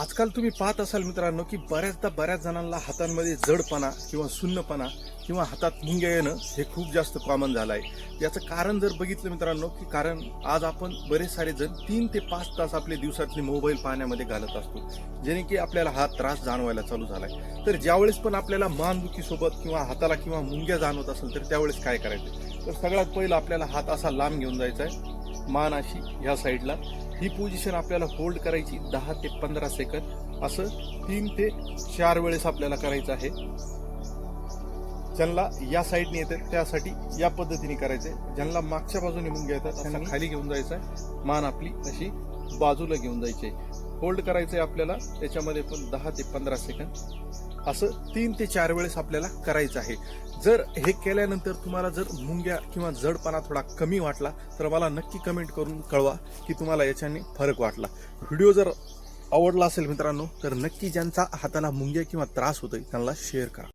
आजकाल तुम्ही पाहत असाल मित्रांनो की बऱ्याचदा बऱ्याच जणांना हातांमध्ये जडपणा किंवा सुन्नपणा किंवा हातात मुंग्या येणं हे खूप जास्त कॉमन झालं आहे. याचं कारण जर बघितलं मित्रांनो की कारण आज आपण बरेच सारे जण तीन ते पाच तास आपले दिवसातले मोबाईल पाहण्यामध्ये घालत असतो. जेणे की आपल्याला हा त्रास जाणवायला चालू झाला आहे तर ज्यावेळेस पण आपल्याला मानदुखीसोबत किंवा हाताला किंवा मुंग्या जाणवत असेल तर त्यावेळेस काय करायचं? तर सगळ्यात पहिलं आपल्याला हात असा लांब घेऊन जायचा आहे. मान अशी ह्या साईडला ही पोझिशन आपल्याला होल्ड करायची दहा ते पंधरा सेकंद. असं तीन ते चार वेळेस आपल्याला करायचं आहे. ज्यांना या साईडने येतात त्यासाठी या पद्धतीने करायचंय. ज्यांना मागच्या बाजूने मुंग्या येतात त्यांना खाली घेऊन जायचं मान आपली अशी बाजूला घेऊन जायची होल्ड करायचं आहे आपल्याला. त्याच्यामध्ये पण दहा ते पंधरा सेकंद असं तीन ते चार वेळेस आपल्याला करायचं आहे. जर हे केल्यानंतर तुम्हाला जर मुंग्या किंवा जडपणा थोडा कमी वाटला तर मला नक्की कमेंट करून कळवा की तुम्हाला याच्याने फरक वाटला. व्हिडिओ जर आवडला असेल मित्रांनो तर नक्की ज्यांचा हाताला मुंग्या किंवा त्रास होतोय त्यांना शेअर करा.